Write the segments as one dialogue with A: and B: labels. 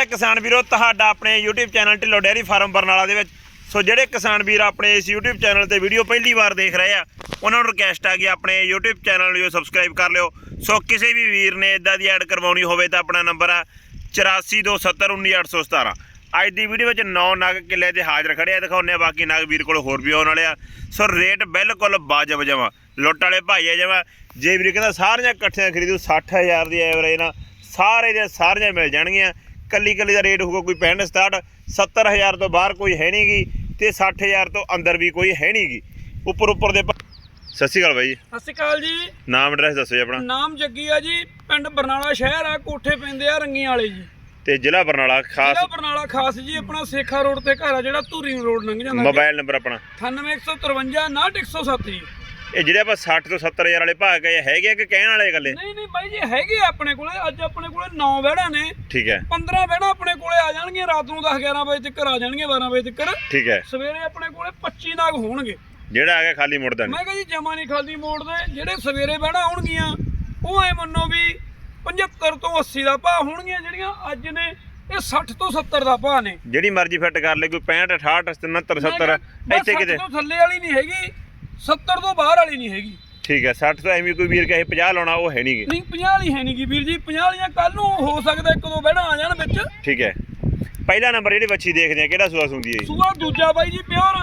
A: ਹੈ ਕਿਸਾਨ ਵੀਰੋ, ਤੁਹਾਡਾ ਆਪਣੇ YouTube channel Dhillon dairy farm Barnala ਦੇ ਵਿੱਚ। ਸੋ ਜਿਹੜੇ ਕਿਸਾਨ ਵੀਰ ਆਪਣੇ ਇਸ YouTube ਚੈਨਲ ਤੇ ਵੀਡੀਓ ਪਹਿਲੀ ਵਾਰ ਦੇਖ ਰਹੇ ਆ, ਉਹਨਾਂ ਨੂੰ ਰਿਕਵੈਸਟ ਆ ਗਈ ਆਪਣੇ YouTube ਚੈਨਲ ਨੂੰ ਸਬਸਕ੍ਰਾਈਬ ਕਰ ਲਿਓ। ਸੋ ਕਿਸੇ ਵੀ ਵੀਰ ਨੇ ਇਦਾਂ ਦੀ ਐਡ ਕਰਵਾਉਣੀ ਹੋਵੇ ਤਾਂ ਆਪਣਾ ਨੰਬਰ ਆ 8427191817 ਅੱਜ ਦੀ ਵੀਡੀਓ ਵਿੱਚ 9 ਨਗ ਕਿੱਲੇ ਤੇ ਹਾਜ਼ਰ ਖੜੇ ਆ, ਦਿਖਾਉਂਦੇ ਆ, ਬਾਕੀ ਨਗ ਵੀਰ ਕੋਲ ਹੋਰ ਵੀ ਆਉਣ ਵਾਲੇ ਆ। ਸੋ ਰੇਟ ਬਿਲਕੁਲ ਵਾਜਬ ਜਮਾ। ਲੁੱਟ ਵਾਲੇ ਭਾਈ ਆ ਜਮਾ। ਜੇ ਵੀਰ ਕਹਿੰਦਾ ਸਾਰੀਆਂ ਇਕੱਠੀਆਂ ਖਰੀਦੂ 60000 ਦੀ ਐਵਰੇਜ ਨਾ ਸਾਰੇ ਦੇ ਸਾਰੀਆਂ ਮਿਲ ਜਾਣਗੀਆਂ। ਕੱਲੀ ਕੱਲੀ ਦਾ ਰੇਟ ਹੋਊਗਾ ਕੋਈ 65 67 70000 ਤੋਂ ਬਾਹਰ ਕੋਈ ਹੈ ਨਹੀਂਗੀ ਤੇ 60000 ਤੋਂ ਅੰਦਰ ਵੀ ਕੋਈ ਹੈ ਨਹੀਂਗੀ ਉੱਪਰ ਉੱਪਰ ਦੇ ਸਤਿ ਸ਼੍ਰੀ ਅਕਾਲ ਬਾਈ ਜੀ।
B: ਸਤਿ ਸ਼੍ਰੀ ਅਕਾਲ ਜੀ।
A: ਨਾਮ ਐਡਰੈਸ ਦੱਸੋ ਜੀ ਆਪਣਾ।
B: ਨਾਮ ਜੱਗੀ ਆ ਜੀ ਪਿੰਡ ਬਰਨਾਲਾ ਸ਼ਹਿਰ ਆ ਕੋਠੇ ਪੈਂਦੇ ਆ ਰੰਗੀਆਂ ਵਾਲੇ ਜੀ।
A: ਤੇ ਜ਼ਿਲ੍ਹਾ ਬਰਨਾਲਾ ਖਾਸ
B: ਜ਼ਿਲ੍ਹਾ ਬਰਨਾਲਾ ਖਾਸ ਜੀ ਆਪਣਾ ਸੇਖਾ ਰੋਡ ਤੇ ਘਰ ਆ ਜਿਹੜਾ ਧੂਰੀ ਰੋਡ ਲੰਘ ਜਾਂਦਾ
A: ਮੋਬਾਈਲ ਨੰਬਰ ਆਪਣਾ।
B: 98153 98107 ਜੀ।
A: ਇਹ ਜਿਹੜੇ ਆਪਾਂ 60 ਤੋਂ 70000 ਵਾਲੇ ਭਾਅ ਗਏ ਹੈਗੇ ਆ ਕਿ ਕਹਿਣ ਵਾਲੇ ਇਕੱਲੇ?
B: ਨਹੀਂ ਨਹੀਂ ਬਾਈ ਜੀ ਹੈਗੇ ਆ ਆਪਣੇ ਕੋਲੇ। ਅੱਜ ਆਪਣੇ ਕੋਲੇ 9 ਵਹਿੜਾਂ ਨੇ।
A: ਠੀਕ ਹੈ।
B: 15 ਵਹਿੜਾਂ ਆਪਣੇ ਕੋਲੇ ਆ ਜਾਣਗੀਆਂ ਰਾਤ ਨੂੰ 10 11 ਵਜੇ ਤੱਕ ਆ ਜਾਣਗੀਆਂ 12 ਵਜੇ ਤੱਕ।
A: ਠੀਕ ਹੈ।
B: ਸਵੇਰੇ ਆਪਣੇ ਕੋਲੇ 25 ਨਾਗ ਹੋਣਗੇ।
A: ਜਿਹੜਾ ਆ ਗਿਆ ਖਾਲੀ ਮੁੜਦਾ ਨਹੀਂ
B: ਮੈਂ ਕਿਹਾ ਜੀ ਜਮਾ ਨਹੀਂ ਖਾਲੀ ਮੋੜਦੇ ਜਿਹੜੇ ਸਵੇਰੇ ਵਹਿੜਾਂ ਆਉਣਗੀਆਂ ਉਹ ਐ ਮੰਨੋ ਵੀ 75 ਤੋਂ 80 ਦਾ ਭਾਅ ਹੋਣਗੀਆਂ ਜਿਹੜੀਆਂ ਅੱਜ ਨੇ ਇਹ 60 ਤੋਂ 70 ਦਾ ਭਾਅ ਨੇ।
A: ਜਿਹੜੀ ਮਰਜ਼ੀ ਫਿੱਟ ਕਰ ਲੈ ਕੋਈ 65 68 69
B: ਮੈਂ
A: 70
B: ਕਿਹਾ ਬਸ
A: ਇੱਥੇ
B: 60
A: ਕਿਤੇ।
B: ਤੋਂ ਥੱਲੇ ਵਾਲੀ ਨਹੀਂ ਹੈਗੀ। 70 ਤੋਂ ਬਾਹਰ ਵਾਲੀ ਨਹੀਂ ਹੈਗੀ।
A: ਠੀਕ ਹੈ 60 ਤੋਂ ਐਵੇਂ ਕੋਈ ਵੀਰ ਕਹੇ 50 ਲਾਉਣਾ ਉਹ ਹੈ ਨਹੀਂਗੀ।
B: ਨਹੀਂ 50 ਵਾਲੀ ਹੈ ਨਹੀਂਗੀ ਵੀਰ ਜੀ 50 ਵਾਲੀਆਂ ਕੱਲ ਨੂੰ ਹੋ ਸਕਦਾ ਇੱਕ ਦੋ ਵਹਿੜਾਂ ਆ ਜਾਣ ਵਿੱਚ।
A: ਠੀਕ ਹੈ। ਪਹਿਲਾ ਨੰਬਰ ਜਿਹੜੀ ਬੱਚੀ ਦੇਖਦੇ ਆ ਕਿਹੜਾ ਸੂਆ ਸੁੰਦੀ ਹੈ ਜੀ?
B: ਸੂਆ ਦੂਜਾ ਬਾਈ ਜੀ ਪਿਓਰ।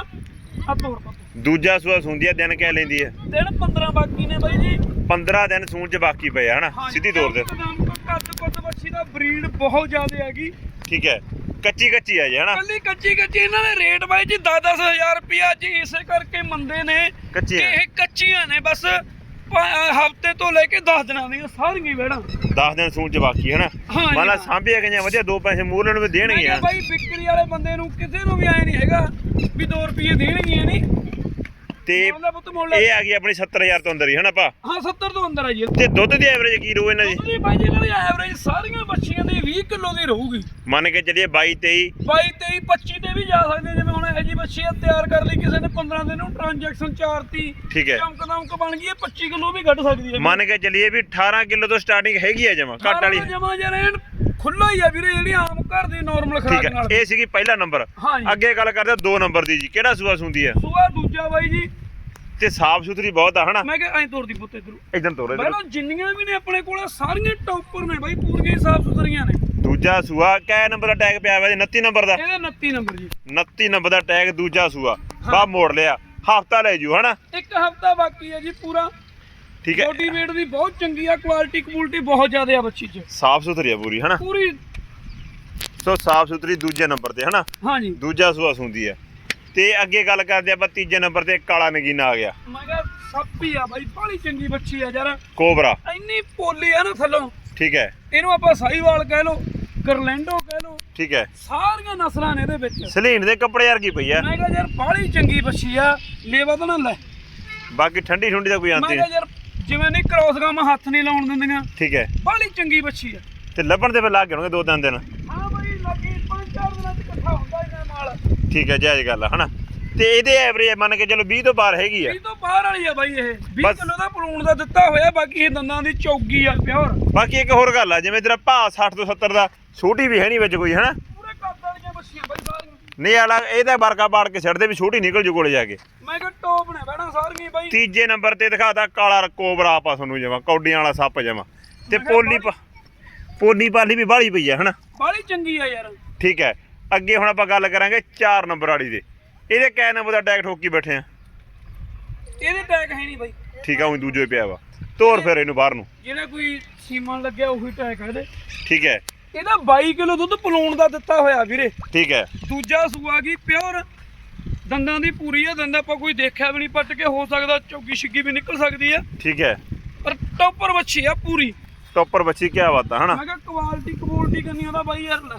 B: ਆ ਪਾ
A: ਦੂਜਾ ਸੂਆ ਸੁੰਦੀ ਹੈ ਦਿਨ ਕਹਿ ਲੈਂਦੀ ਹੈ?
B: ਦਿਨ 15 ਬਾਕੀ ਨੇ ਬਾਈ ਜੀ।
A: 15 ਦਿਨ ਸੂਣ ਚ ਬਾਕੀ ਪਏ ਹਨਾ? ਸਿੱਧੀ ਤੌਰ ਤੇ।
B: ਕੱਦ ਕੁੱਦ ਬੱਚੀ ਦਾ ਬਰੀਡ ਬਹੁਤ ਜ਼ਿਆਦਾ ਹੈਗੀ।
A: ਠੀਕ ਹੈ। ਕੱਚੀ ਕੱਚੀ ਹੈ ਜੀ ਹਨਾ?
B: ਕੱਲੀ ਕੱਚੀ ਕੱਚੀ ਇਹਨਾਂ ਦੇ ਰੇਟ ਬਾਈ ਜੀ 10-10000 ਰੁਪਿਆ ਜੀ ਇਸੇ ਕਰਕੇ ਮੰਦੇ ਨੇ ਕਿ ਇਹ ਕੱਚੀਆਂ ਨੇ ਬਸ ਹਫ਼ਤੇ ਤੋਂ ਲੈ ਕੇ 10 ਦਿਨਾਂ ਦੀਆਂ ਸਾਰੀਆਂ ਵੇੜਾਂ
A: 10 ਦਿਨ ਸੂਣ ਚ ਬਾਕੀ ਹੈ ਨਾ
B: ਹਾਂ ਜੀ,
A: ਮੰਨ ਲਾ
B: ਹਾਂ।
A: ਸਾਂਭੀਆਂ ਗਈਆਂ ਵਧੀਆ ਦੋ ਪੈਸੇ ਮੂਲ ਨੂੰ ਵੀ
B: ਮੈਂ ਕਿਹਾ ਬਾਈ ਵਿਕਰੀ ਵਾਲੇ ਬੰਦੇ ਨੂੰ ਕਿਸੇ ਨੂੰ ਵੀ ਐ ਨਹੀਂ ਹੈਗਾ ਵੀ 2 ਰੁਪਏ ਦੇਣਗੀਆਂ ਨਹੀਂ।
A: ਤੇ
B: ਪੁੱਤ ਮੁੱਲ।
A: ਇਹ ਆ ਗਈ ਆਪਣੀ 70000 ਤੋਂ ਅੰਦਰ ਹੀ ਹਨਾ ਪਾ
B: ਹਾਂ 70 ਤੋਂ ਅੰਦਰ ਆ ਜੀ।
A: ਤੇ ਦੁੱਧ ਦੀ ਐਵਰੇਜ ਕੀ ਰਹੂ ਇਹਨਾਂ ਦੀ?
B: ਉਹਦੀ ਬਾਈ ਜੀ ਦੀ ਐਵਰੇਜ ਸਾਰੀਆਂ ਬੱਚੀਆਂ ਦੀ 20 ਕਿਲੋ ਦੀ ਰਹੂਗੀ।
A: ਮੰਨ ਕੇ ਚੱਲੀਏ 22 23
B: 22 23 25 ਤੇ ਵੀ ਜਾ ਸਕਦੇ ਜਿਵੇਂ ਹੁਣ ਇਹ ਜੀ ਬੱਚੀ ਤਿਆਰ ਕਰ ਲਈ ਕਿਸੇ ਨੇ 15 ਦਿਨ ਨੂੰ ਟ੍ਰਾਂਜੈਕਸ਼ਨ 4 ਤੀ
A: ਠੀਕ ਹੈ।
B: ਚਮਕ ਦਮਕ ਬਣ ਗਈ ਹੈ 25 ਕਿਲੋ ਵੀ ਕੱਢ ਸਕਦੀ ਹੈ।
A: ਮੰਨ ਕੇ ਚੱਲੀਏ ਵੀ 18 ਕਿਲੋ ਤੋਂ ਸਟਾਰਟਿੰਗ ਹੈਗੀ ਆ ਜਮਾ ਘੱਟ ਵਾਲੀ।
B: ਜਮਾ ਜਰੇਨ ਖੁੱਲਾ ਹੀ ਆ ਵੀਰੇ ਜਿਹੜੀ ਆਮ ਘਰ ਦੀ ਨਾਰਮਲ ਖਰਾਕ
A: ਹੈ
B: ਨਾਲ।
A: ਇਹ ਸੀਗੀ ਪਹਿਲਾ ਨੰਬਰ
B: ਹਾਂ
A: ਅੱਗੇ ਗੱਲ ਕਰਦੇ ਆ ਦੋ ਨੰਬਰ ਦੀ ਜੀ ਕਿਹੜਾ ਸੂਆ ਸੁੰਦੀ ਆ
B: ਸੁਆ ਦੂਜਾ ਬਾਈ ਜੀ
A: ਤੇ ਸਾਫ਼ ਸੁਥਰੀ ਬਹੁਤ ਆ ਹਨਾ?
B: ਮੈਂ ਕਿਹਾ ਐਂ ਤੋਰਦੀ ਪੁੱਤ ਇਧਰੋਂ।
A: ਇਦਾਂ ਤੋਰੇ
B: ਪਹਿਲਾਂ ਜਿੰਨੀਆਂ ਵੀ ਨੇ ਆਪਣੇ ਕੋਲ ਸਾਰੀਆਂ ਟੌਪਰ ਨੇ ਬਾਈ ਪੂਰੀਆਂ ਸਾਫ਼ ਸੁਥਰੀਆਂ ਨੇ।
A: ਦੂਜਾ ਸੂਆ ਕਿਹ ਨੰਬਰ ਦਾ ਟੈਗ ਪਿਆ ਹੋਇਆ ਜੀ? 29 ਨੰਬਰ ਦਾ।
B: ਇਹਦੇ 29 ਨੰਬਰ ਜੀ।
A: 29 ਨੰਬਰ ਦਾ ਟੈਗ ਦੂਜਾ ਸੂਆ। ਬਾ ਮੋੜ ਲਿਆ। ਹਫਤਾ ਲੈ ਜੂ ਹਨਾ?
B: ਇੱਕ ਹਫਤਾ ਬਾਕੀ ਹੈ ਜੀ ਪੂਰਾ।
A: ਠੀਕ ਹੈ।
B: ਬੋਡੀ weight ਦੀ ਬਹੁਤ ਚੰਗੀ ਆ ਕੁਆਲਿਟੀ ਕੁਆਲਿਟੀ ਬਹੁਤ ਜ਼ਿਆਦਾ ਆ ਬੱਚੀ 'ਚ।
A: ਸਾਫ਼ ਸੁਥਰੀ ਆ ਪੂਰੀ ਹਨਾ?
B: ਪੂਰੀ
A: ਸੋ ਸਾਫ਼ ਸੁਥਰੀ ਦੂਜੇ ਨੰਬਰ ਤੇ ਹਨਾ?
B: ਹਾਂ ਜੀ।
A: ਦੂਜਾ ਸੂਆ ਸੁੰਦੀ ਆ। ਤੇ ਅੱਗੇ ਗੱਲ ਕਰਦੇ ਆਪਾਂ ਤੀਜੇ ਨੰਬਰ ਤੇ ਕਾਲਾ ਨਗੀਨਾ ਆ ਗਿਆ।
B: ਮੈਂ ਕਿਹਾ ਸੱਪ ਆ ਬਾਈ ਬਾਹਲੀ ਚੰਗੀ ਬੱਚੀ ਆ ਯਾਰ।
A: ਕੋਬਰਾ।
B: ਇੰਨੀ ਪੋਲੀ ਆ ਨਾ ਥੱਲੋਂ।
A: ਠੀਕ ਹੈ।
B: ਇਹਨੂੰ ਆਪਾਂ ਸਾਈਵਾਲ ਕਹਿ ਲੋ ਗਰਲੈਂਡੋ ਕਹਿ ਲੋ
A: ਠੀਕ ਹੈ।
B: ਸਾਰੀਆਂ ਨਸਲਾਂ ਨੇ ਇਹਦੇ ਵਿੱਚ।
A: ਸਲੀਨ ਦੇ ਕੱਪੜੇ ਵਰਗੀ ਪਈ ਆ
B: ਮੈਂ ਕਿਹਾ ਯਾਰ ਬਾਹਲੀ ਚੰਗੀ ਬੱਚੀ ਆ ਲੇਵਾ ਤਾਂ ਨਾ ਲੈ।
A: ਬਾਕੀ ਠੰਡੀ ਠੁੰਡੀ ਦਾ ਕੋਈ
B: ਮੈਂ
A: ਆਂਤੀ
B: ਕਿਹਾ
A: ਨਹੀਂ
B: ਯਾਰ ਜਿਵੇਂ ਨਹੀਂ ਕ੍ਰੋਸ ਗਾਮ ਹੱਥ ਨਹੀਂ ਲਾਉਣ ਦਿੰਦੀਆਂ
A: ਠੀਕ ਹੈ।
B: ਬਾਹਲੀ ਚੰਗੀ ਬੱਚੀ ਆ।
A: ਤੇ ਲੱਭਣ ਤੇ ਫਿਰ ਲੱਗ ਜਾਣਗੇ ਦੋ ਤਿੰਨ ਦਿਨ
B: ਹਾਂ ਬਾਈ ਲੱਗੀ ਪੰਜ ਚਾਰ ਦਿਨਾਂ ਚ ਇਕੱਠਾ ਹੁੰਦਾ ਇਹਨਾਂ ਮਾਲ
A: ਠੀਕ ਹੈ ਜਾਇਜ਼ ਗੱਲ ਆ ਹਨਾ? ਤੇ ਇਹਦੇ ਐਵਰੇਜ ਮੰਨ ਕੇ ਚਲੋ 20 ਤੋਂ ਬਾਹਰ ਹੈਗੀ ਆ।
B: ਇਹ ਤੋਂ ਬਾਹਰ ਵਾਲੀ ਆ ਬਾਈ ਇਹ। 20
A: ਬਸ।
B: ਕਿਲੋ ਦਾ ਪਲੂਣ ਦਾ ਦਿੱਤਾ ਹੋਇਆ ਬਾਕੀ ਇਹ ਦੰਦਾਂ ਦੀ ਚੌਗੀ ਆ ਪਿਓਰ।
A: ਬਾਕੀ ਇੱਕ ਹੋਰ ਗੱਲ ਆ ਜਿਵੇਂ ਤੇਰਾ ਭਾਅ 60 ਤੋਂ 70 ਦਾ ਛੋਟੀ ਵੀ ਹੈ ਨਹੀਂ ਵਿੱਚ ਕੋਈ ਹਨਾ?
B: ਪੂਰੇ ਕੱਦ ਵਾਲੀਆਂ ਬੱਚੀਆਂ ਬਾਈ ਸਾਰੀਆਂ।
A: ਨਹੀਂ ਆਲਾ ਇਹਦਾ ਵਰਗਾ ਪਾੜ ਕੇ ਛੱਡਦੇ ਵੀ ਛੋਟੀ ਨਿਕਲ ਜੂ ਕੋਲੇ ਜਾ ਕੇ।
B: ਮੈਂ ਕਿਹਾ ਟੋਪ ਨੇ ਬਹਿਣਾ ਸਾਰੀਆਂ ਹੀ ਬਾਈ।
A: ਤੀਜੇ ਨੰਬਰ ਤੇ ਦਿਖਾਤਾ ਕਾਲਾ ਕੋਬਰਾ ਆਪਾਂ ਤੁਹਾਨੂੰ ਜਮਾ ਕੌਡੀਆਂ ਵਾਲਾ ਸੱਪ ਜਮਾ। ਤੇ ਪੋਲੀ ਪਾ- ਪੋਲੀ ਪਾਲੀ ਵੀ ਬਾਹਲੀ ਪਈ ਆ ਹਨਾ?
B: ਬਾਹਲੀ ਚੰਗੀ ਆ ਯਾਰ।
A: ਠੀਕ ਹੈ ਅੱਗੇ ਹੁਣ ਆਪਾਂ ਗੱਲ ਕਰਾਂਗੇ 4 ਨੰਬਰ ਵਾਲੀ ਦੇ। ਇਹਦੇ ਕੈ ਨੰਬਰ ਦਾ ਟੈਗ ਠੋਕੀ ਬੈਠੇ ਆ।
B: ਇਹਦੇ ਟੈਗ ਹੈ ਨਹੀਂ ਬਾਈ।
A: ਠੀਕ ਆ ਉਹ ਦੂਜੇ ਪਿਆ ਵਾ। ਤੋਰ ਫਿਰ ਇਹਨੂੰ ਬਾਹਰ ਨੂੰ।
B: ਜਿਹੜਾ ਕੋਈ ਸੀਮਨ ਲੱਗਿਆ ਉਹੀ ਟੈਗ ਹੈ ਇਹਦੇ।
A: ਠੀਕ ਹੈ।
B: ਇਹਦਾ 22 ਕਿਲੋ ਦੁੱਧ ਪਲੂਣ ਦਾ ਦਿੱਤਾ ਹੋਇਆ ਵੀਰੇ।
A: ਠੀਕ ਹੈ।
B: ਦੂਜਾ ਸੂਆ ਗਈ ਪਿਓਰ। ਦੰਦਾਂ ਦੀ ਪੂਰੀ ਆ ਦੰਦ ਆਪਾਂ ਕੋਈ ਦੇਖਿਆ ਵੀ ਨਹੀਂ ਪੱਟ ਕੇ ਹੋ ਸਕਦਾ ਚੌਗੀ ਛਿੱਗੀ ਵੀ ਨਿਕਲ ਸਕਦੀ ਆ।
A: ਠੀਕ ਹੈ।
B: ਪਰ ਟੌਪਰ ਵੱਛੀ ਆ ਪੂਰੀ।
A: ਟੋਪਰ ਬੱਚੀ ਕੀ ਬਾਤਾਂ ਹਨਾ?
B: ਮੈਂ ਕਿਹਾ ਕੁਆਲਿਟੀ ਕੁਆਲਿਟੀ ਕਰਨੀ ਉਹਦਾ ਬਾਈ ਯਾਰ ਲੈ।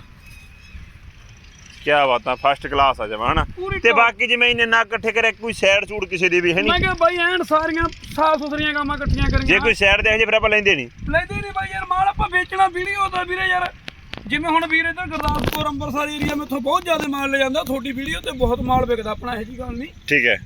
A: ਕੀ ਬਾਤਾਂ ਫਸਟ ਕਲਾਸ ਆ ਜਮਾ ਹਨਾ?
B: ਪੂਰੀ
A: ਤੇ। ਬਾਕੀ ਜਿਵੇਂ ਇਹਨੇ ਨਾ ਇਕੱਠੇ ਕਰੇ ਕੋਈ ਸਾਈਡ ਸੂਟ ਕਿਸੇ ਦੀ ਵੀ ਹੈ
B: ਮੈਂ
A: ਨਹੀਂ
B: ਕਿਹਾ ਬਾਈ ਐਨ ਸਾਰੀਆਂ ਸਾਫ਼ ਸੁਥਰੀਆਂ ਕਾਮਾਂ ਇਕੱਠੀਆਂ ਕਰੀਆਂ।
A: ਜੇ ਕੋਈ ਸਾਈਡ ਦੇ ਜੇ ਫਿਰ ਆਪਾਂ ਲੈਂਦੇ ਨਹੀਂ।
B: ਲੈਦੇ ਨਹੀਂ ਬਾਈ ਯਾਰ ਮਾਲ ਆਪਾਂ ਵੇਚਣਾ ਵੀਡੀਓ ਦਾ ਵੀਰੇ ਯਾਰ। ਜਿਵੇਂ ਹੁਣ ਵੀਰੇ ਤਾਂ ਗੁਰਦਾਸਪੁਰ ਅੰਮ੍ਰਿਤਸਰ ਏਰੀਆ ਮੇਥੋਂ ਬਹੁਤ ਜ਼ਿਆਦਾ ਮਾਲ ਲੈ ਜਾਂਦਾ ਤੁਹਾਡੀ ਵੀਡੀਓ ਤੇ ਬਹੁਤ ਮਾਲ ਵਿਕਦਾ ਆਪਣਾ ਇਹੋ ਜੀ ਗੱਲ ਨਹੀਂ।
A: ਠੀਕ ਹੈ।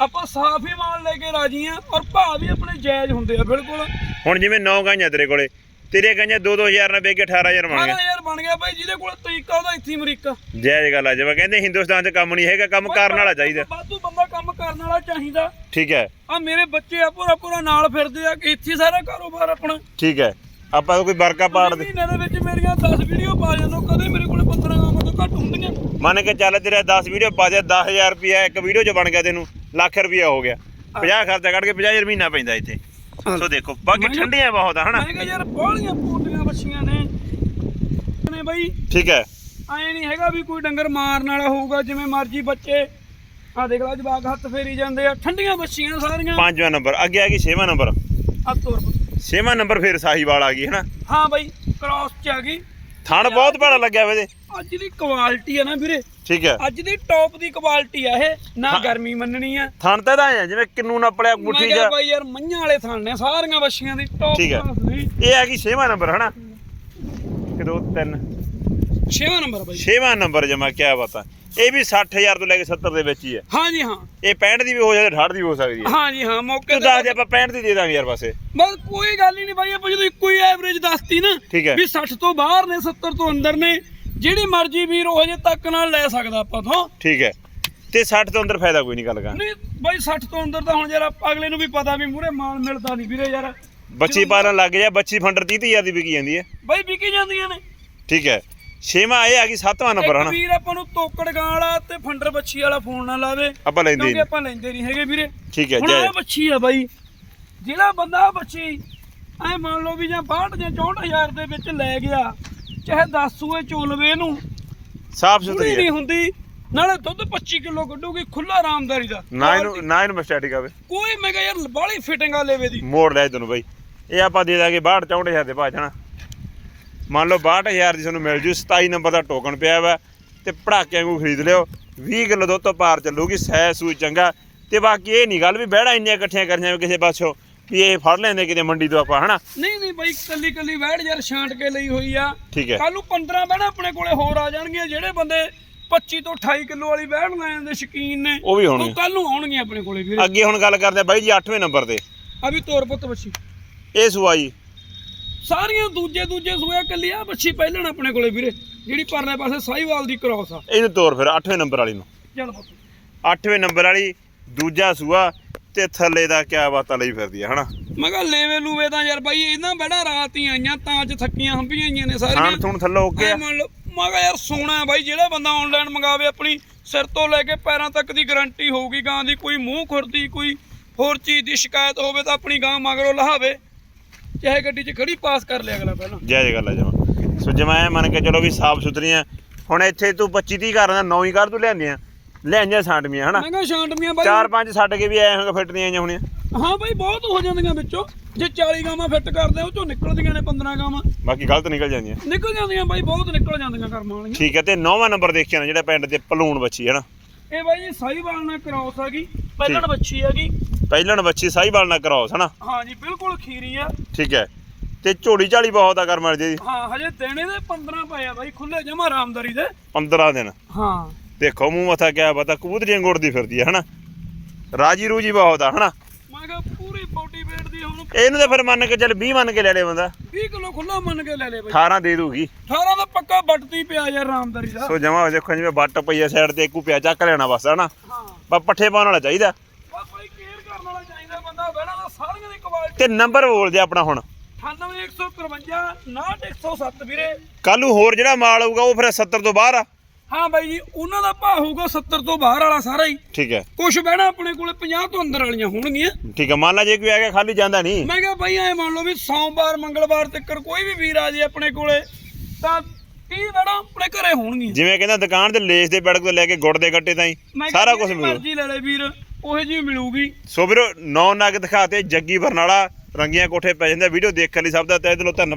B: ਆਪਾਂ ਸਾਫ਼ ਹੀ ਮਾਲ ਲੈ ਕੇ ਰਾਜੀ ਆ ਔਰ ਭਾਅ ਵੀ ਆਪਣੇ ਜਾਇਜ਼ ਹੁੰਦੇ ਆ ਬਿਲਕੁਲ।
A: ਹੁਣ ਜਿਵੇਂ ਨੌ ਗਾਈਆਂ ਤੇਰੇ ਕੋਲੇ ਤੇਰੇ ਗੰਜੇ 2-2000 ਨਾਲ ਵੇਚ ਕੇ 18000 ਬਣ ਗਿਆ
B: 18000 ਬਣ ਗਿਆ ਬਾਈ ਜਿਹਦੇ ਕੋਲ ਤਰੀਕਾ ਉਹਦਾ ਇੱਥੇ ਅਮਰੀਕਾ।
A: ਜੈ ਗੱਲ ਆ ਜਿਵੇਂ ਕਹਿੰਦੇ ਹਿੰਦੁਸਤਾਨ 'ਚ ਕੰਮ ਨਹੀਂ ਹੈਗਾ ਕੰਮ ਕਰਨ ਵਾਲਾ ਚਾਹੀਦਾ।
B: ਵਾਧੂ ਬੰਦਾ ਕੰਮ ਕਰਨ ਵਾਲਾ ਚਾਹੀਦਾ।
A: ਠੀਕ ਹੈ।
B: ਆ ਮੇਰੇ ਬੱਚੇ ਆ ਪੂਰਾ ਪੂਰਾ ਨਾਲ ਫਿਰਦੇ ਆ ਕਿ ਇੱਥੇ ਸਾਰਾ ਕਾਰੋਬਾਰ ਆਪਣਾ।
A: ਠੀਕ ਹੈ। ਆਪਾਂ ਕੋਈ ਵਰਕਾ ਪਾੜ ਦੇ।
B: ਮਹੀਨੇ ਦੇ ਵਿੱਚ ਮੇਰੀਆਂ 10 ਵੀਡੀਓ ਪਾ ਜਾਂਦੋ ਕਦੇ ਮੇਰੇ ਕੋਲੇ 15 ਗਾਵਾਂ ਤੋਂ ਘੱਟ ਹੁੰਦੀਆਂ।
A: ਮੰਨ ਕੇ ਚੱਲ ਤੇਰਾ 10 ਵੀਡੀਓ ਪਾ ਦਿਆ 10000 ਰੁਪਿਆ ਇੱਕ ਵੀਡੀਓ 'ਚ ਬਣ ਗਿਆ ਤੈਨੂੰ ਲੱਖ ਰੁਪਿਆ ਹੋ ਗਿਆ। 50 ਖਰਚਾ ਕੱਢ ਕੇ 50000 ਮਹੀਨਾ ਪੈਂਦਾ ਇੱਥੇ। ਸੋ ਦੇਖੋ ਬਾਕੀ ਬਹੁਤ ਆ ਹਨਾ?
B: ਮੈਂ ਕਿਹਾ ਯਾਰ ਬਾਹਲੀਆਂ ਪੋਟੀਆਂ ਬੱਚੀਆਂ ਨੇ। ਨੇ ਬਾਈ
A: ਠੀਕ ਹੈ।
B: ਐ ਨਹੀਂ ਹੈਗਾ ਵੀ ਕੋਈ ਡੰਗਰ ਮਾਰਨ ਵਾਲਾ ਹੋਊਗਾ ਜਿਵੇਂ ਮਰਜ਼ੀ ਬੱਚੇ। ਆ ਦੇਖ ਲਾ ਜਵਾਕ ਹੱਥ ਫੇਰੀ ਜਾਂਦੇ ਆ। ਠੰਡੀਆਂ ਬੱਚੀਆਂ ਸਾਰੀਆਂ।
A: ਪੰਜਵਾਂ ਨੰਬਰ ਅੱਗੇ ਆ ਗਈ ਛੇਵਾਂ ਨੰਬਰ।
B: ਆ ਤੋਰ
A: ਛੇਵਾਂ ਨੰਬਰ ਫਿਰ ਸਾਹੀਵਾਲ ਆ ਗਈ ਹਨਾ?
B: ਹਾਂ ਬਾਈ ਕ੍ਰਾਸ ਚ ਆ ਗਈ।
A: ਥਣ ਬਹੁਤ ਬੜਾ ਲੱਗਿਆ ਵੇ
B: ਅੱਜ ਦੀ ਕੁਆਲਿਟੀ ਆ ਨਾ ਵੀਰੇ।
A: ਠੀਕ ਹੈ।
B: ਅੱਜ ਦੀ ਟੌਪ ਦੀ ਕੁਆਲਿਟੀ ਆ ਇਹ। ਨਾ ਗਰਮੀ ਮੰਨਣੀ ਆ।
A: ਥਣ ਤਾਂ ਆ ਜਿਵੇਂ ਕਿੰਨੂ ਨਾ ਪੜਿਆ
B: ਕਿਹਾ
A: ਜਾ
B: ਬਾਈ ਯਾਰ ਮਈਆਂ ਵਾਲੇ ਥਾਂ ਨੇ ਸਾਰੀਆਂ ਬੱਚੀਆਂ ਦੀ ਟੌਪ
A: ਠੀਕ ਹੈ। ਇਹ ਆ ਗਈ ਛੇਵਾਂ ਨੰਬਰ ਹਨਾ? ਇੱਕ ਦੋ ਤਿੰਨ।
B: ਛੇਵਾਂ ਨੰਬਰ ਬਾਈ।
A: ਛੇਵਾਂ ਨੰਬਰ ਜਮਾ ਕਿਆ ਬਤਾ ਇਹ ਵੀ 60000 ਤੋਂ ਲੈ ਕੇ 70 ਦੇ ਵਿੱਚ ਹੀ ਹੈ
B: ਹਾਂ ਜੀ ਹਾਂ।
A: ਇਹ 65 ਦੀ ਵੀ ਹੋ ਜਾਏ 68 ਦੀ ਹੋ ਸਕਦੀ ਹੈ
B: ਹਾਂ ਜੀ ਹਾਂ ਮੌਕੇ
A: ਤੂੰ ਦੱਸ ਦੇ ਆਪਾਂ 65 ਦੀ ਦੇ ਦਾਂਗੇ ਯਾਰ ਪਾਸੇ
B: ਬਸ ਕੋਈ ਗੱਲ ਹੀ ਨਹੀਂ ਬਾਈ ਆਪਾਂ ਜਦੋਂ ਇੱਕੋ ਹੀ ਐਵਰੇਜ ਦੱਸਤੀ ਨਾ। ਵੀ 60 ਤੋਂ ਬਾਹਰ ਨੇ 70 ਤੋਂ ਅੰਦਰ ਨੇ ਜਿਹੜੀ ਮਰਜ਼ੀ ਵੀਰ ਉਹ ਜੇ ਤੱਕ ਨਾਲ ਲੈ ਸਕਦਾ ਆਪਾਂ ਤੋਂ।
A: ਠੀਕ ਹੈ। ਤੇ 60 ਤੋਂ ਅੰਦਰ ਫਾਇਦਾ ਕੋਈ ਨਹੀਂ ਗੱਲ ਕਰ
B: ਨਹੀਂ ਬਾਈ 60 ਤੋਂ ਅੰਦਰ ਤਾਂ ਹੁਣ ਯਾਰ ਆਪਾਂ ਅਗਲੇ ਨੂੰ ਵੀ ਪਤਾ ਵੀ ਮੂਰੇ ਮਾਲ ਮਿਲਦਾ ਨਹੀਂ ਵੀਰੇ ਯਾਰ।
A: ਬੱਚੀ ਪਾਲਣ ਲੱਗ ਜਾ ਬੱਚੀ ਫੰਡਰ 30000 ਦੀ ਵਿਕੀ ਜਾਂਦੀ ਹੈ।
B: ਬਾਈ ਵਿਕੀ ਜਾਂਦੀਆਂ ਨੇ।
A: ਠੀਕ ਹੈ। ਛੇਵਾਂ ਇਹ ਆ ਗਈ ਸੱਤਵਾਂ ਨੰਬਰ ਹਨਾ।
B: ਵੀਰ ਆਪਾਂ ਨੂੰ ਤੋਕੜ ਗਾਂ ਵਾਲਾ ਤੇ ਫੰਡਰ ਬੱਚੀ ਵਾਲਾ ਫੋਨ ਨਾ ਲਾਵੇ
A: ਆਪਾਂ ਲੈਂਦੇ ਨਹੀਂ।
B: ਆਪਾਂ ਲੈਂਦੇ ਨਹੀਂ ਹੈਗੇ ਵੀਰੇ।
A: ਠੀਕ ਹੈ ਜੈ।
B: ਇਹ ਬੱਚੀ ਆ ਬਾਈ। ਜਿਹੜਾ ਬੰਦਾ ਬੱਚੀ ਐ ਮੰਨ ਲਓ ਵੀ ਜਾਂ 62 ਜਾਂ 64000 ਦੇ ਵਿੱਚ ਲੈ ਗਿਆ ਚਾਹੇ 10 ਸੂਏ ਚੋਲਵੇ ਇਹਨੂੰ
A: ਸਾਫ਼ ਸੁਥਰੀ
B: ਨਹੀਂ
A: ਹੈ
B: ਹੁੰਦੀ ਨਾਲੇ ਦੁੱਧ 25 ਕਿਲੋ ਕੱਢੂਗੀ ਖੁੱਲਾ ਆਰਾਮਦਾਰੀ ਦਾ।
A: ਨਾ ਇਹਨੂੰ ਨਾ ਇਹਨੂੰ ਸਟੈਟਿਕ ਆਵੇ।
B: ਕੋਈ ਮੈਂ ਕਿਹਾ ਯਾਰ ਬਾਹਲੀ ਫਿਟਿੰਗ ਆ ਲੈਵੇ ਦੀ।
A: ਮੋੜ ਲੈ ਤੈਨੂੰ ਬਾਈ। ਇਹ ਆਪਾਂ ਦੇ ਦਾਂਗੇ 62 64000 ਦੇ ਭਾਜਣਾ ਮੰਨ ਲਓ 62000 ਦੀ ਤੁਹਾਨੂੰ ਮਿਲ ਜੂ 27 ਨੰਬਰ ਦਾ ਟੋਕਨ ਪਿਆ ਵਾ ਤੇ ਪੜਾਕਿਆਂ ਨੂੰ ਖਰੀਦ ਲਿਓ। 20 ਕਿਲੋ ਦੁੱਧ ਤੋਂ ਪਾਰ ਚੱਲੂਗੀ ਸੈ ਸੂਈ ਚੰਗਾ। ਤੇ ਬਾਕੀ ਇਹ ਨਹੀਂ ਗੱਲ ਵੀ ਬਹਿੜਾ ਇੰਨੀਆਂ ਇਕੱਠੀਆਂ ਕਰੀਆਂ ਵੀ ਕਿਸੇ ਪਾਸੋਂ। ਵੀ ਇਹ ਫੜ ਲੈਂਦੇ ਕਿਤੇ ਮੰਡੀ ਤੋਂ ਆਪਾਂ ਹਨਾ?
B: ਨਹੀਂ ਨਹੀਂ ਬਾਈ ਕੱਲੀ ਕੱਲੀ ਵੈੜ ਯਾਰ ਛਾਂਟ ਕੇ ਲਈ ਹੋਈ ਆ।
A: ਠੀਕ ਹੈ।
B: ਕੱਲ ਨੂੰ 15 ਬਹਿਣਾ ਆਪਣੇ ਕੋਲੇ ਹੋਰ ਆ ਜਾਣਗੀਆਂ ਜਿਹੜੇ ਬੰਦੇ 25 ਤੋਂ 28 ਕਿਲੋ ਵਾਲੀ ਵੈੜ ਲੈਣ ਦੇ ਸ਼ੌਕੀਨ ਨੇ।
A: ਉਹ ਵੀ ਹੋਣਗੇ
B: ਕੱਲ ਨੂੰ ਆਉਣਗੀਆਂ ਆਪਣੇ ਕੋਲੇ ਵੀਰੇ।
A: ਅੱਗੇ ਹੁਣ ਗੱਲ ਕਰਦੇ ਆ ਬਾਈ ਜੀ 8ਵੇਂ ਨੰਬਰ ਤੇ।
B: ਆ ਵੀ ਤੋਰ ਪੁੱਤ ਬੱਚੀ
A: ਇਹ ਸੂਆਈ
B: ਸਾਰੀਆਂ ਦੂਜੇ ਦੂਜੇ ਸੂਏ ਕੱਲੀ ਆ ਬੱਚੀ ਪਹਿਲਣ ਆਪਣੇ ਕੋਲੇ ਵੀਰੇ ਜਿਹੜੀ ਪਰਲੇ ਪਾਸੇ ਸਾਈਵਾਲ ਦੀ ਕ੍ਰਾਸ ਆ।
A: ਇਹਨੂੰ ਤੋਰ ਫਿਰ 8ਵੇਂ ਨੰਬਰ ਵਾਲੀ ਨੂੰ।
B: ਚੱਲ ਪੁੱਤ।
A: 8ਵੇਂ ਨੰਬਰ ਵਾਲੀ ਦੂਜਾ ਸੂਆ ਤੇ ਥੱਲੇ ਦਾ ਕਿਆ ਬਾਤਾਂ ਲਈ ਫਿਰਦੀ ਆ ਹਨਾ?
B: ਮੈਂ ਕਿਹਾ ਲੇਵੇ ਲੂਵੇ ਤਾਂ ਯਾਰ ਬਾਈ ਇਹਨਾਂ ਬੜਾ ਰਾਤ ਹੀ ਆਈਆਂ ਤਾਂ ਅੱਜ ਥੱਕੀਆਂ ਹੰਪੀਆਂ ਆਈਆਂ ਨੇ ਸਾਰੀਆਂ।
A: ਖਾਣ ਥੂਣ ਥੱਲੇ ਓਕੇ ਆ।
B: ਮੈਂ ਕਿਹਾ ਯਾਰ ਸੋਨਾ ਬਾਈ ਜਿਹੜਾ ਬੰਦਾ ਆਨਲਾਈਨ ਮੰਗਾਵੇ ਆਪਣੀ ਸਿਰ ਤੋਂ ਲੈ ਕੇ ਪੈਰਾਂ ਤੱਕ ਦੀ ਗਾਰੰਟੀ ਹੋਊਗੀ ਗਾਂ ਦੀ ਕੋਈ ਮੂੰਹ ਖੁਰਦੀ ਕੋਈ ਹੋਰ ਚੀਜ਼ ਦੀ ਸ਼ਿਕਾਇਤ ਹੋਵੇ ਤਾਂ ਆਪਣੀ ਗਾਂ ਮਗਰੋਂ ਲਹਾਵੇ। ਚਾਹੇ ਗੱਡੀ 'ਚ ਖੜੀ ਪਾਸ ਕਰ ਲਿਆ ਅਗਲਾ ਪਹਿਲਾਂ।
A: ਜੈ ਜੈ ਗੱਲ ਆ ਜਮਾ। ਸੋ ਜਮਾ ਮੰਨ ਕੇ ਚਲੋ ਵੀ ਸਾਫ਼ ਸੁਥਰੀਆਂ। ਹੁਣ ਇੱਥੇ ਤੂੰ 25 30 ਘਰਾਂ ਦਾ ਨੌ ਹੀ ਘਰ ਤੂੰ ਲਿਆਂਦੀਆਂ ਲਿਆਂਦੀਆਂ ਸਾਂਟਮੀਆਂ ਹਨਾ?
B: ਮੈਂ ਕਿਹਾ ਸ਼ਾਂਟਮੀਆਂ ਬਾਈ।
A: ਚਾਰ ਪੰਜ ਛੱਡ ਕੇ ਵੀ ਆਏ ਹੋਣਗੇ ਫਿੱਟ ਦੀਆਂ ਆਈਆਂ ਹੋਣੀਆਂ।
B: ਹਾਂ ਬਾਈ ਬਹੁਤ ਹੋ ਜਾਂਦੀਆਂ ਵਿੱਚੋਂ। ਜੇ 40 ਗਾਵਾਂ ਫਿੱਟ ਕਰਦੇ ਆ, ਉਹ ਚੋਂ ਨਿਕਲਦੀਆਂ ਨੇ 15 ਗਾਵਾਂ।
A: ਬਾਕੀ ਗਲਤ ਨਿਕਲ ਜਾਂਦੀਆਂ।
B: ਨਿਕਲ ਜਾਂਦੀਆਂ ਬਾਈ ਬਹੁਤ ਨਿਕਲ ਜਾਂਦੀਆਂ ਕਰਮਾਂ ਵਾਲੀਆਂ।
A: ਠੀਕ ਹੈ ਤੇ ਨੌਵਾਂ ਨੰਬਰ ਦੇਖਿਆ ਨਾ ਜਿਹੜਾ ਪਿੰਡ ਤੇ ਪਲੂਣ ਬੱਚੀ ਹਨਾ?
B: ਇਹ ਬਾਈ ਜੀ ਸਾਈਵਾਲ ਨਾਲ ਕ੍ਰਾਸ ਹੈਗੀ। ਪਹਿਲਣ ਬੱਚੀ ਹੈਗੀ।
A: ਪਹਿਲਣ ਬੱਚੀ ਸਾਈਵਾਲ ਨਾਲ ਕਰਾਉਸ ਹਨਾ?
B: ਹਾਂ ਜੀ ਬਿਲਕੁਲ ਖੀਰੀ ਆ।
A: ਠੀਕ ਹੈ ਤੇ ਝੋੜੀ ਝਾਲੀ ਬਹੁਤ ਆ ਕਰ ਮਰ ਜੀ
B: ਹਾਂ ਹਜੇ ਦੇਣੇ ਦੇ 15 ਪਏ ਆ ਬਾਈ ਖੁੱਲੇ ਜਮਾ ਆਰਾਮਦਾਰੀ ਦੇ।
A: 15 ਦਿਨ।
B: ਹਾਂ।
A: ਦੇਖੋ ਮੂੰਹ ਮੱਥਾ ਕਿਆ ਪਤਾ ਕਬੂਤਰੀਆਂ ਗੁੜਦੀ ਫਿਰਦੀ ਹੈ ਹਨਾ? ਰਾਜੀ ਰੂਜੀ ਬਹੁਤ ਆ ਹਨਾ?
B: ਮੈਂ ਕਿਹਾ ਪੂਰੀ ਬੋਡੀ weight ਦੀ ਹੁਣ
A: ਇਹਨੂੰ ਤਾਂ ਫਿਰ ਮੰਨ ਕੇ ਚੱਲ 20 ਮੰਨ ਕੇ ਲੈ ਲੈ ਬੰਦਾ।
B: 20 ਕਿਲੋ ਖੁੱਲਾ ਮੰਨ ਕੇ ਲੈ ਲੈ ਬਾਈ।
A: 18 ਦੇ ਦੂਗੀ
B: 18 ਦਾ ਪੱਕਾ ਬੱਟਦੀ ਪਿਆ ਯਾਰ ਆਰਾਮਦਾਰੀ ਦਾ।
A: ਸੋ ਜਮਾ ਦੇਖੋ ਜਿਵੇਂ ਬੱਟ ਪਈ ਆ ਸਾਈਡ ਤੇ ਇੱਕੂ ਪਿਆ ਚੱਕ ਲੈਣਾ ਬਸ ਹਨਾ?
B: ਹਾਂ।
A: ਬਸ ਪੱਠੇ ਪਾਉਣ ਵਾਲਾ ਚਾਹੀਦਾ।
B: ਬਸ ਬਾਈ ਕੇਅਰ ਕਰਨ ਵਾਲਾ ਚਾਹੀਦਾ ਬੰਦਾ। ਬਹਿਣਾ ਦਾ ਸਾਰੀਆਂ ਦੀ ਕੁਆਲਿਟੀ
A: ਤੇ ਨੰਬਰ ਬੋਲ ਦੇ ਆਪਣਾ ਹੁਣ।
B: 98153 98107 ਵੀਰੇ।
A: ਕੱਲੂ ਹੋਰ ਜਿਹੜਾ ਮਾਲ ਆਊਗਾ ਉਹ ਫਿਰ 70 ਤੋਂ ਬਾਹਰ ਆ।
B: ਹਾਂ ਬਾਈ ਜੀ ਉਹਨਾਂ ਦਾ ਭਾਅ ਹੋਊਗਾ 70 ਤੋਂ ਬਾਹਰ ਵਾਲਾ ਸਾਰਾ ਹੀ।
A: ਠੀਕ ਹੈ।
B: ਕੁਝ ਬਹਿਣਾ ਆਪਣੇ ਕੋਲੇ 50 ਤੋਂ ਅੰਦਰ ਵਾਲੀਆਂ ਹੋਣਗੀਆਂ।
A: ਠੀਕ ਹੈ ਮੰਨ ਲਾ ਜੇ ਕੋਈ ਆ ਗਿਆ ਖਾਲੀ ਜਾਂਦਾ ਨਹੀਂ।
B: ਮੈਂ ਕਿਹਾ ਬਾਈ ਐ ਮੰਨ ਲਓ ਵੀ ਸੋਮਵਾਰ ਮੰਗਲਵਾਰ ਤੱਕ ਕੋਈ ਵੀ ਵੀਰ ਆ ਜੇ ਆਪਣੇ ਕੋਲੇ ਤਾਂ 30 ਬੜਾ ਆਪਣੇ ਘਰੇ ਹੋਣਗੀਆਂ।
A: ਜਿਵੇਂ ਕਹਿੰਦਾ ਦੁਕਾਨ ਤੇ ਲੇਸ ਦੇ ਬੜਕ ਤੋਂ ਲੈ ਕੇ ਗੁੜ ਦੇ ਗੱਟੇ ਤਾਈਂ ਸਾਰਾ ਕੁਝ ਮਿਲੂ।
B: ਮਰਜ਼ੀ ਲੈ ਲੈ ਵੀਰ ਉਹੇ ਜੀ ਮਿਲੂਗੀ।
A: ਸੋ ਵੀਰੋ ਨੌ ਨਗ ਦਿਖਾਤੇ ਜੱਗੀ ਬਰਨਾਲਾ ਰੰਗੀਆਂ ਕੋਠੇ ਪੈ ਜਾਂਦੇ ਵੀਡੀਓ ਦੇਖਣ ਲਈ ਸਭ ਦਾ ਤਹਿ ਦਿਲੋਂ ਧੰਨਵਾਦ।